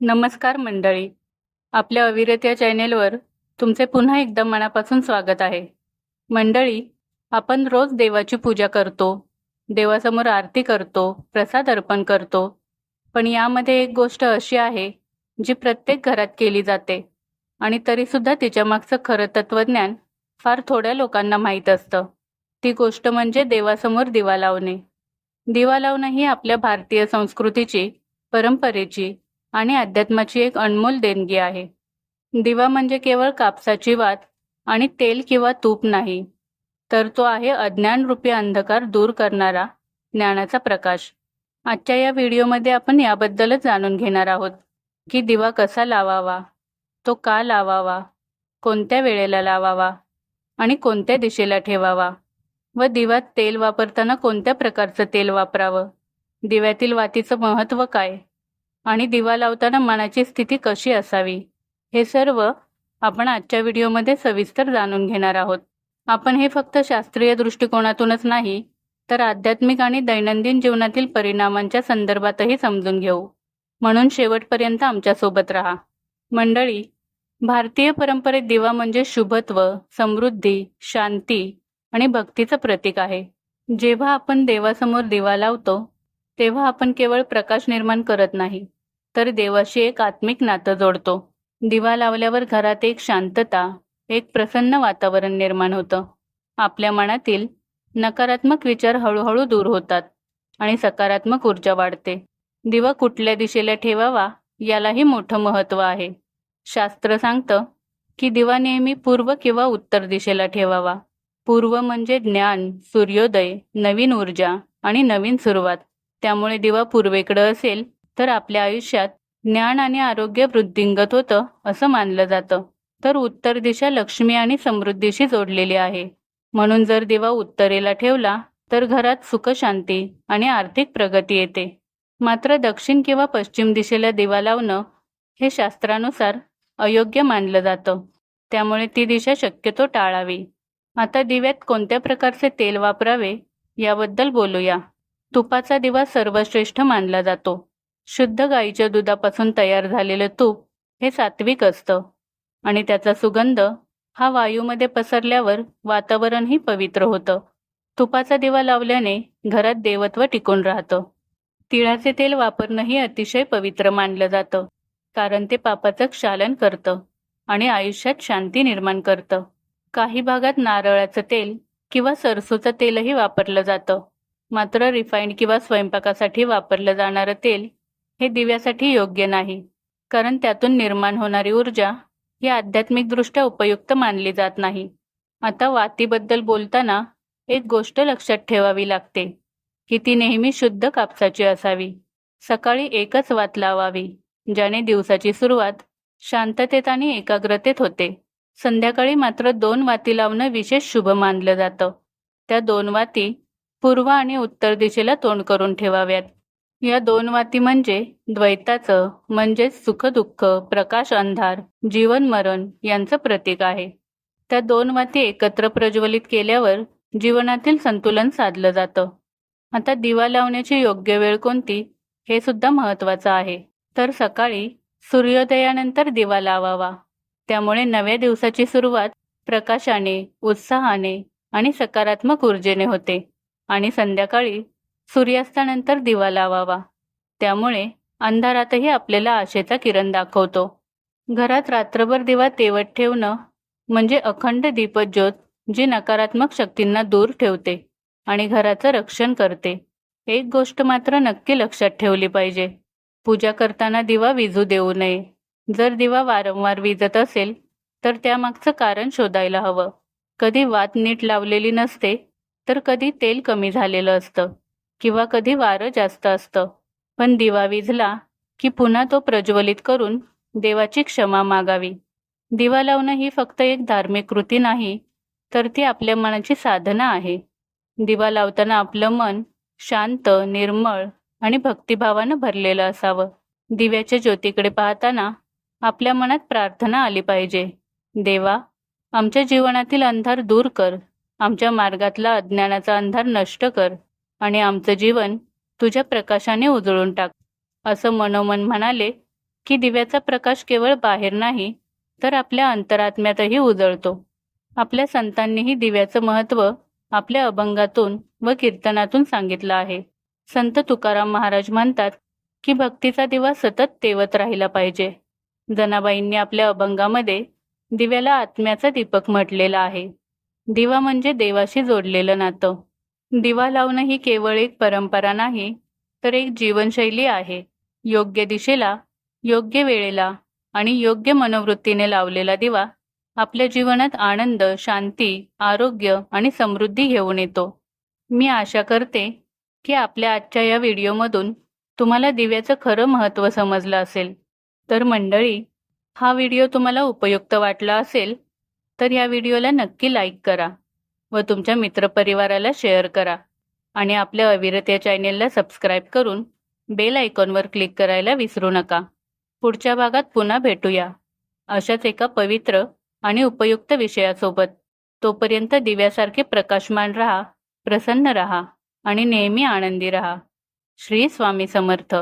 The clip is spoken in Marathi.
नमस्कार मंडळी. आपल्या अविरत या चॅनेलवर तुमचे पुन्हा एकदा मनापासून स्वागत आहे. मंडळी आपण रोज देवाची पूजा करतो देवासमोर आरती करतो प्रसाद अर्पण करतो. पण यामध्ये एक गोष्ट अशी आहे जी प्रत्येक घरात केली जाते आणि तरीसुद्धा तिच्यामागचं खरं तत्त्वज्ञान फार थोड्या लोकांना माहीत असतं. ती गोष्ट म्हणजे देवासमोर दिवा लावणे. दिवा लावणं ही आपल्या भारतीय संस्कृतीची परंपरेची आणि अध्यात्माची एक अनमोल देणगी आहे. दिवा म्हणजे केवळ कापसाची वात आणि तेल किंवा तूप नाही तर तो आहे अज्ञानरूपी अंधकार दूर करणारा ज्ञानाचा प्रकाश. आजच्या या व्हिडिओमध्ये आपण याबद्दलच जाणून घेणार आहोत की दिवा कसा लावावा तो का लावावा कोणत्या वेळेला लावावा आणि कोणत्या दिशेला ठेवावा व दिव्यात तेल वापरताना कोणत्या प्रकारचं तेल वापरावं दिव्यातील वातीचं महत्त्व काय आणि दिवा लावताना मनाची स्थिती कशी असावी? हे सर्व आपण आजच्या व्हिडिओमध्ये सविस्तर जाणून घेणार आहोत. आपण हे फक्त शास्त्रीय दृष्टिकोनातूनच नाही तर आध्यात्मिक आणि दैनंदिन जीवनातील परिणामांच्या संदर्भातही समजून घेऊ. म्हणून शेवटपर्यंत आमच्यासोबत राहा. मंडळी भारतीय परंपरेत दिवा म्हणजे शुभत्व समृद्धी शांती आणि भक्तीचं प्रतीक आहे. जेव्हा आपण देवासमोर दिवा लावतो तेव्हा आपण केवळ प्रकाश निर्माण करत नाही तर देवाशी एक आत्मिक नातं जोडतो. दिवा लावल्यावर घरात एक शांतता एक प्रसन्न वातावरण निर्माण होतं. आपल्या मनातील नकारात्मक विचार हळूहळू दूर होतात आणि सकारात्मक ऊर्जा वाढते. दिवा कुठल्या दिशेला ठेवावा यालाही मोठं महत्त्व आहे. शास्त्र सांगतं की दिवा नेहमी पूर्व किंवा उत्तर दिशेला ठेवावा. पूर्व म्हणजे ज्ञान सूर्योदय नवीन ऊर्जा आणि नवीन सुरुवात. त्यामुळे दिवा पूर्वेकडं असेल तर आपल्या आयुष्यात ज्ञान आणि आरोग्य वृद्धिंगत होतं असं मानलं जातं. तर उत्तर दिशा लक्ष्मी आणि समृद्धीशी जोडलेली आहे. म्हणून जर दिवा उत्तरेला ठेवला तर घरात सुख शांती आणि आर्थिक प्रगती येते. मात्र दक्षिण किंवा पश्चिम दिशेला दिवा लावणं हे शास्त्रानुसार अयोग्य मानलं जातं. त्यामुळे ती दिशा शक्यतो टाळावी. आता दिव्यात कोणत्या प्रकारचे तेल वापरावे याबद्दल बोलूया. तुपाचा दिवा सर्वश्रेष्ठ मानला जातो. शुद्ध गाईच्या दुधापासून तयार झालेलं तूप हे सात्विक असतं. आणि त्याचा सुगंध हा वायूमध्ये पसरल्यावर वातावरणही पवित्र होतं. तुपाचा दिवा लावल्याने घरात देवत्व टिकून राहतं. तिळाचे तेल वापरणंही अतिशय पवित्र मानलं जातं कारण ते पापाचं क्षालन करतं आणि आयुष्यात शांती निर्माण करतं. काही भागात नारळाचं तेल किंवा सरसूचं तेलही वापरलं जातं. मात्र रिफाईंड किंवा स्वयंपाकासाठी वापरलं जाणारं तेल हे दिव्यासाठी योग्य नाही. कारण त्यातून निर्माण होणारी ऊर्जा ही आध्यात्मिकदृष्ट्या उपयुक्त मानली जात नाही. आता वातीबद्दल बोलताना एक गोष्ट लक्षात ठेवावी लागते की ती नेहमी शुद्ध कापसाची असावी. सकाळी एकच वात लावावी ज्याने दिवसाची सुरुवात शांततेत आणि एकाग्रतेत होते. संध्याकाळी मात्र दोन वाती लावणं विशेष शुभ मानलं जातं. त्या दोन वाती पूर्व आणि उत्तर दिशेला तोंड करून ठेवाव्यात. या दोन वाती म्हणजे द्वैताचं म्हणजेच सुखदुःख प्रकाश अंधार जीवन मरण यांचं प्रतीक आहे. त्या दोन वाती एकत्र प्रज्वलित केल्यावर जीवनातील संतुलन साधलं जातं. आता दिवा लावण्याची योग्य वेळ कोणती हे सुद्धा महत्त्वाचं आहे. तर सकाळी सूर्योदयानंतर दिवा लावावा. त्यामुळे नव्या दिवसाची सुरुवात प्रकाशाने उत्साहाने आणि सकारात्मक ऊर्जेने होते. आणि संध्याकाळी सूर्यास्तानंतर दिवा लावावा. त्यामुळे अंधारातही आपल्याला आशेचा किरण दाखवतो. घरात रात्रभर दिवा तेवत ठेवणं म्हणजे अखंड दीपज्योत जी नकारात्मक शक्तींना दूर ठेवते आणि घराचं रक्षण करते. एक गोष्ट मात्र नक्की लक्षात ठेवली पाहिजे. पूजा करताना दिवा विजू देऊ नये. जर दिवा वारंवार विजत असेल तर त्यामागचं कारण शोधायला हवं. कधी वात नीट लावलेली नसते तर कधी तेल कमी झालेलं असतं. किंवा कधी वारं जास्त असतं. पण दिवा विझला की पुन्हा तो प्रज्वलित करून देवाची क्षमा मागावी. दिवा लावणं ही फक्त एक धार्मिक कृती नाही तर ती आपल्या मनाची साधना आहे. दिवा लावताना आपलं मन शांत निर्मळ आणि भक्तिभावानं भरलेलं असावं. दिव्याच्या ज्योतीकडे पाहताना आपल्या मनात प्रार्थना आली पाहिजे. देवा आमच्या जीवनातील अंधार दूर कर. आमच्या मार्गातला अज्ञानाचा अंधार नष्ट कर. आणि आमचं जीवन तुझ्या प्रकाशाने उजळून टाक. असं मनोमन म्हणाले की दिव्याचा प्रकाश केवळ बाहेर नाही तर आपल्या अंतरात्म्यातही उजळतो. आपल्या संतांनीही दिव्याचं महत्त्व आपल्या अभंगातून व कीर्तनातून सांगितलं आहे. संत तुकाराम महाराज म्हणतात की भक्तीचा दिवा सतत तेवत राहिला पाहिजे. जनाबाईंनी आपल्या अभंगामध्ये दिव्याला आत्म्याचा दीपक म्हटलेला आहे. दिवा म्हणजे देवाशी जोडलेलं नातं. दिवा लावणं ही केवळ एक परंपरा नाही तर एक जीवनशैली आहे. योग्य दिशेला योग्य वेळेला आणि योग्य मनोवृत्तीने लावलेला दिवा आपल्या जीवनात आनंद शांती आरोग्य आणि समृद्धी घेऊन येतो. मी आशा करते की आपल्या आजच्या या व्हिडिओमधून तुम्हाला दिव्याचं खरं महत्त्व समजलं असेल. तर मंडळी हा व्हिडिओ तुम्हाला उपयुक्त वाटला असेल तर या व्हिडिओला नक्की लाईक करा. व तुमच्या मित्रपरिवाराला शेअर करा. आणि आपल्या अविरत या चॅनेलला सबस्क्राईब करून बेल आयकॉनवर क्लिक करायला विसरू नका. पुढच्या भागात पुन्हा भेटूया. अशाच एका पवित्र आणि उपयुक्त विषयासोबत. तोपर्यंत दिव्यासारखे प्रकाशमान रहा प्रसन्न रहा आणि नेहमी आनंदी रहा. श्री स्वामी समर्थ.